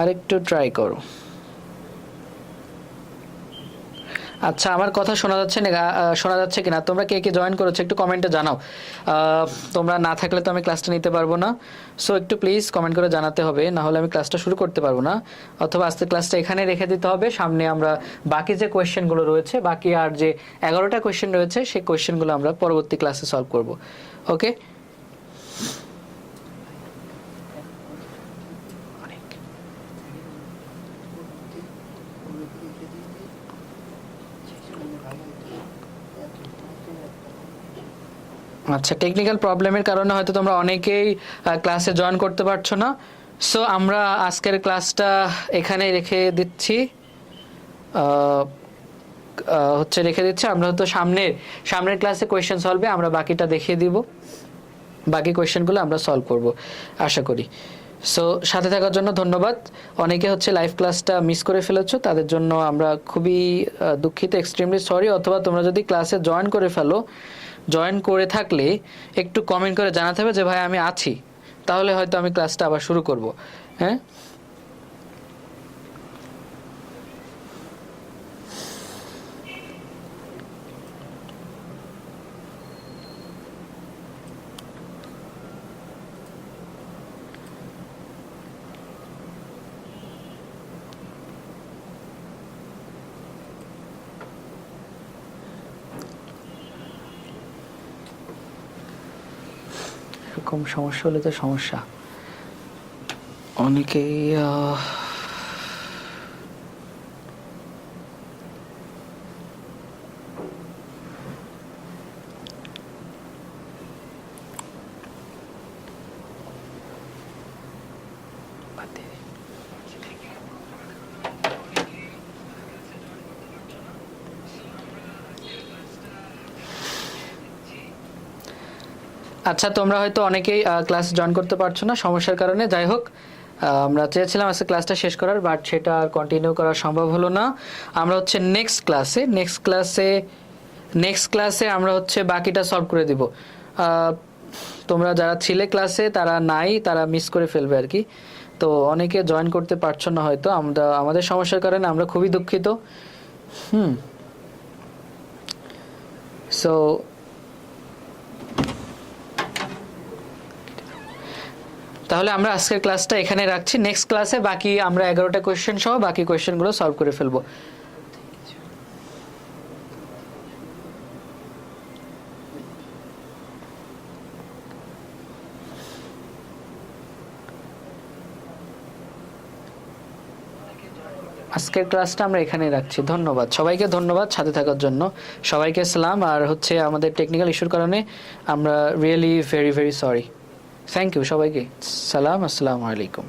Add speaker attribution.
Speaker 1: আরেকটু ট্রাই করো। আচ্ছা আমার কথা শোনা যাচ্ছে না শোনা যাচ্ছে কিনা? তোমরা কে কে জয়েন করেছ একটু কমেন্টে জানাও। তোমরা না থাকলে তো আমি ক্লাসটা নিতে পারব না। সো একটু প্লিজ কমেন্ট করে জানাতে হবে, না হলে আমি ক্লাসটা শুরু করতে পারব না। অথবা আজকে ক্লাসটা এখানে রেখে দিতে হবে, সামনে আমরা বাকি যে কোয়েশ্চেনগুলো রয়েছে, বাকি আর যে এগারোটা কোয়েশ্চেন রয়েছে, সেই কোয়েশ্চেনগুলো আমরা পরবর্তী ক্লাসে সলভ করব। ওকে আচ্ছা টেকনিক্যাল প্রবলেমের কারণে হয়তো তোমরা অনেকেই ক্লাসে জয়েন করতে পারছ না। সো আমরা আজকের ক্লাসটা এখানে রেখে দিচ্ছি। হচ্ছে রেখে দিচ্ছি। আমরা হয়তো সামনের সামনের ক্লাসে কোয়েশ্চেন সলভে আমরা বাকিটা দেখিয়ে দিব। বাকি কোয়েশ্চেনগুলো আমরা সলভ করব, আশা করি। সো সাথে থাকার জন্য ধন্যবাদ। অনেকে হচ্ছে লাইভ ক্লাসটা মিস করে ফেলেছো, তাদের জন্য আমরা খুবই দুঃখিত এক্সট্রিমলি সরি অথবা তোমরা যদি ক্লাসে জয়েন করে ফেলো জয়েন করে থাকলে একটু কমেন্ট করে জানাতে হবে যে, ভাই, আমি আছি। তাহলে হয়তো আমি ক্লাসটা আবার শুরু করব। হ্যাঁ? এরকম সমস্যা হলে তো সমস্যা। অনেকেই বাদ দিয়ে আচ্ছা তোমরা হয়তো অনেকেই ক্লাস জয়েন করতে পারছ না, সমস্যার কারণে। যাই হোক আমরা চেয়েছিলাম আজকে ক্লাসটা শেষ করার বাট সেটা আর কন্টিনিউ করা সম্ভব হলো না। আমরা হচ্ছে নেক্সট ক্লাসে নেক্সট ক্লাসে নেক্সট ক্লাসে আমরা হচ্ছে বাকিটা সলভ করে দিব। তোমরা যারা ছিলে ক্লাসে তারা নাই, তারা মিস করে ফেলবে আর কি। তো অনেকে জয়েন করতে পারছ না হয়তো, আমরা, আমাদের সমস্যার কারণে আমরা খুবই দুঃখিত। হুম। সো তাহলে আমরা আজকের ক্লাসটা এখানে রাখছি। নেক্সট ক্লাসে বাকি আমরা এগারোটা কোয়েশ্চেন সহ বাকি কোয়েশ্চেনগুলো সলভ করে ফেলব। আজকের ক্লাসটা আমরা এখানেই রাখছি। ধন্যবাদ। সবাইকে ধন্যবাদ সাথে থাকার জন্য। সবাইকে সালাম। আর হচ্ছে আমাদের টেকনিক্যাল ইস্যুর কারণে আমরা really very very sorry thank you সবাইকে সালাম আসসালামু আলাইকুম